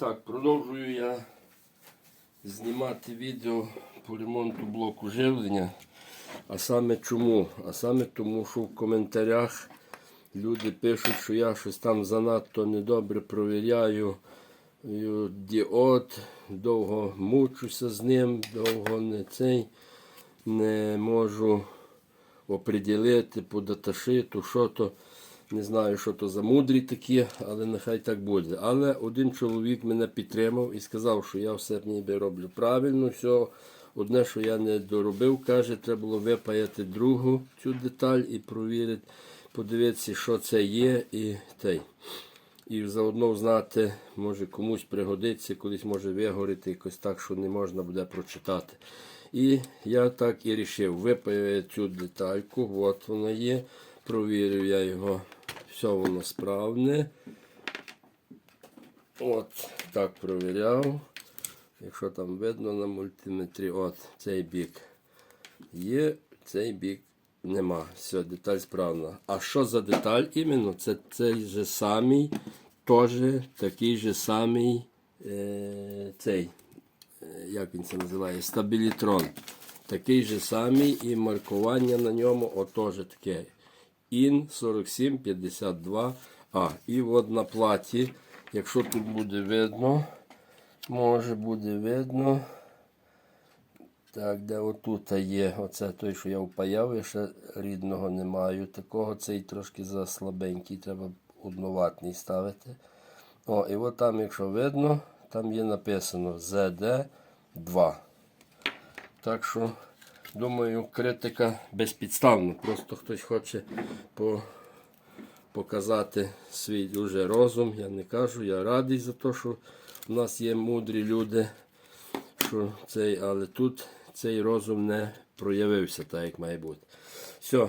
Так, продовжую я знімати відео по ремонту блоку живлення. А саме чому? А саме тому, що в коментарях люди пишуть, що я щось там занадто недобре провіряю діод, довго мучуся з ним, довго не цей не можу оприділити по даташиту, що то. Не знаю, що то за мудрі такі, але нехай так буде. Але один чоловік мене підтримав і сказав, що я все ніби роблю правильно. все. Одне, що я не доробив, каже, треба було випаяти другу цю деталь і провірити, подивитися, що це є, і той. І заодно знати, може комусь пригодиться, колись може вигоріти якось так, що не можна буде прочитати. І я так і вирішив. Випаяв я цю детальку, от вона є. Провірив я його, все воно справне. От, так провіряв. Якщо там видно на мультиметрі, от цей бік є, цей бік нема. Все, деталь справна. А що за деталь іменно? Це цей же самий, теж такий же самий е, цей, е, як він це називає, стабілітрон. Такий же самий і маркування на ньому отож таке. Ін 4752 А. І от на платі, якщо тут буде видно, може буде видно. Так, де отут є, оце той, що я впаяв, я ще рідного не маю. Такого цей трошки заслабенький, треба одноватний ставити. О, і от там, якщо видно, там є написано ZD2. Так що, думаю, критика безпідставна. Просто хтось хоче по, показати свій дуже розум. Я не кажу, я радий за те, що в нас є мудрі люди, що цей, але тут цей розум не проявився так, як має бути. Все,